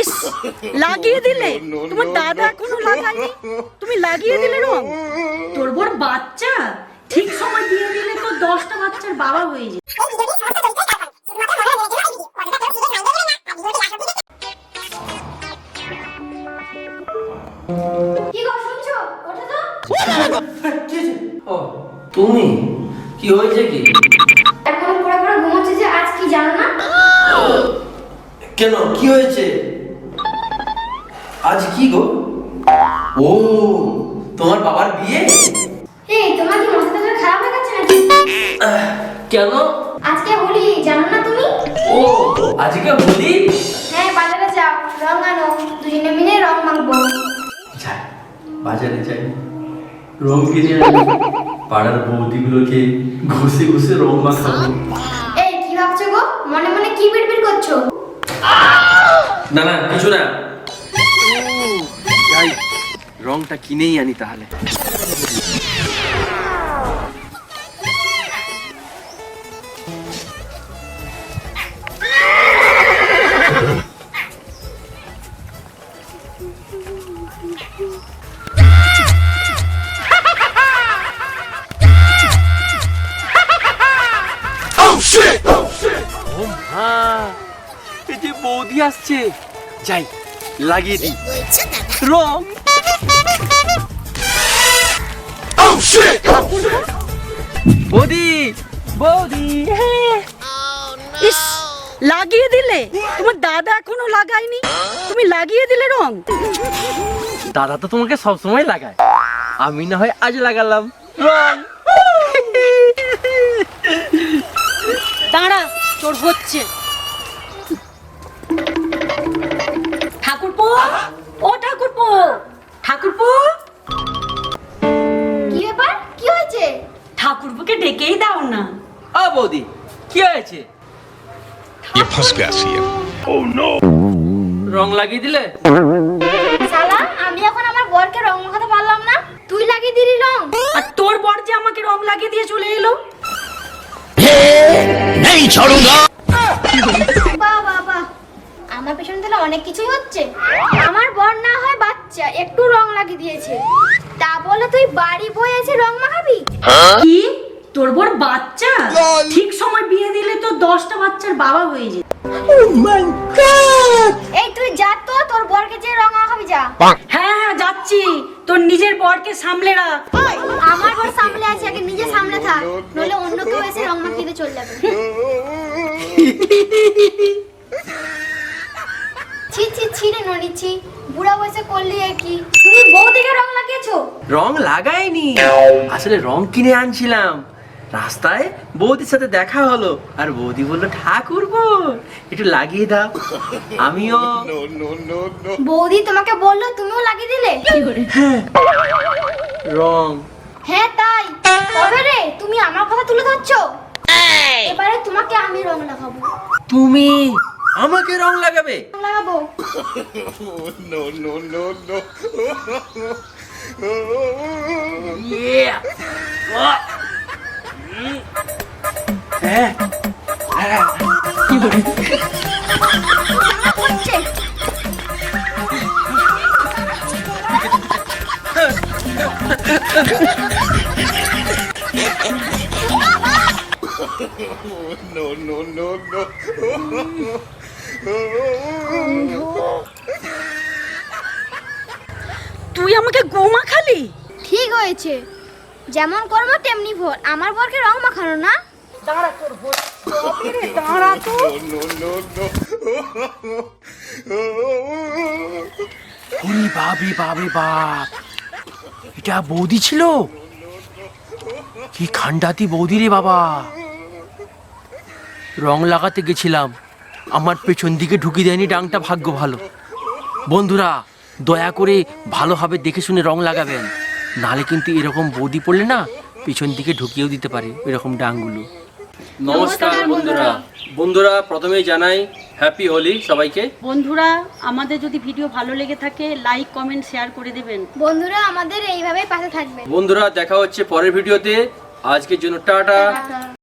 ইস লাগিয়ে দিলে। তোমার দাদা এখনও লাগায়নি? তুমি লাগিয়ে দিলে রং? তোর বোর বাচ্চা? ঠিক সময় দিয়ে দিলে তো দশটা বাচ্চার বাবা হয়ে যেত। কি গো শুনছো? ওঠো তো। ও তুমি? কি হয়েছে কি? এখন পড়ে পড়ে ঘুমোচ্ছে যে আজ কি জানো না? কেন? কি হয়েছে? আজ কি গো? ও তোমার বাবার বিয়ে? এই তোমার কি মাথা টাথা খারাপ হয়ে গেছে নাকি? কেন? আজকে হোলি জানো না তুমি? ও আজকে হোলি? হ্যাঁ বাজারে যাও রং আনো দুজনে মিলে রং মাখবো। যাই বাজারে যাই। রং কিনে আনি পাড়ার বৌদিগুলোকে ঘষে ঘষে রং মাখাবো। এই কি ভাবছ গো? মনে মনে কি বিড়বিড় করছ? না না কিছু না। রংটা কিনেই আনি তাহলে। এই যে বৌদি আসছে। যাই লাগিয়ে দিই। রং। বৌদি বৌদি হ্যাঁ ইস লাগিয়ে দিলে? তোমার দাদা এখনও লাগায়নি? তুমি লাগিয়ে দিলে রং? দাদা তো তোমাকে সবসময় লাগায়। আমি না হয় আজ লাগালাম। রং। দাঁড়া তোর হচ্ছে। ও বৌদি কি হয়েছে ये फंस गया सीएम রং লাগিয়ে দিলে শালা আমি এখন আমার বরকে রং মাখাতে পারলাম না তুই লাগিয়ে দিলি রং আর তোর বর যে আমাকে রং লাগিয়ে দিয়ে চলে এলো বাহ বাহ বাহ আমার পেছনে তাহলে অনেক কিছুই হচ্ছে আমার বর না হয় বাচ্চা একটু রং লাগিয়ে দিয়েছে তা বলে তুই বাড়ি বয়ে এসে রং মাখাবি কি তোর বর বাচ্চা? ঠিক সময় বিয়ে দিলে তো দশটা বাচ্চার বাবা হয়ে যেত। এই তুই যা তো তোর বরকে যে রং মাখাবি যা। হ্যাঁ হ্যাঁ যাচ্ছি। তোর নিজের বরকে সামলে রাখ। আমার বর সামলে আছে আগে নিজে সামলে থাক। নইলে অন্য কেউ এসে রং মাখিয়ে চলে যাবে। ছি ছি ছি রে ননিছি বুড়া বয়সে করলি আর কি? তুমি বৌদিকে রং লাগিয়েছো? রং লাগাইনি। আসলে রং কিনে আনছিলাম। রাস্তায় বৌদির সাথে দেখা হলো। আর বৌদি বলল ঠাকুর একটু লাগিয়ে দাও। আমিও বৌদি তোমাকে বলল তুমিও লাগিয়ে দিলে? রং। হ্যাঁ তাই। তবে রে তুমি আমার কথা তুলে ধরছো? এবারে তোমাকে আমি রং লাগাবো। তুমি আমাকে রং লাগাবে? লাগাবো? Yeah! হ্যাঁ হ্যাঁ হচ্ছে তুই আমাকে গোমা খালি ঠিক হয়েছে? যেমন করব তেমনি ভোর। আমার বরকে রং মাখানো না? দাঁড়া তোর বর দাঁড়া তো ওরে বাবরে বাবরে বাপ। এটা বৌদি ছিল? কি খান্ডাতি বৌদি রে বাবা। রং লাগাতে গেছিলাম। আমার পেছন দিকে ঢুকি দেয়নি ডাংটা ভাগ্য ভালো। বন্ধুরা দয়া করে ভালোভাবে দেখে শুনে রং লাগাবেন। নালে কিন্তু এরকম বদি পড়লে না পিছন দিকে ঢুকিয়েও দিতে পারে এরকম ডাংগুলো নমস্কার বন্ধুরা। বন্ধুরা। প্রথমেই জানাই হ্যাপি হোলি সবাইকে। বন্ধুরা আমাদের যদি ভিডিও ভালো লেগে থাকে লাইক কমেন্ট শেয়ার করে দেবেন। বন্ধুরা আমাদের এইভাবে পাশে থাকবে বন্ধুরা দেখা হচ্ছে পরের ভিডিওতে। আজকের জন্য টাটা।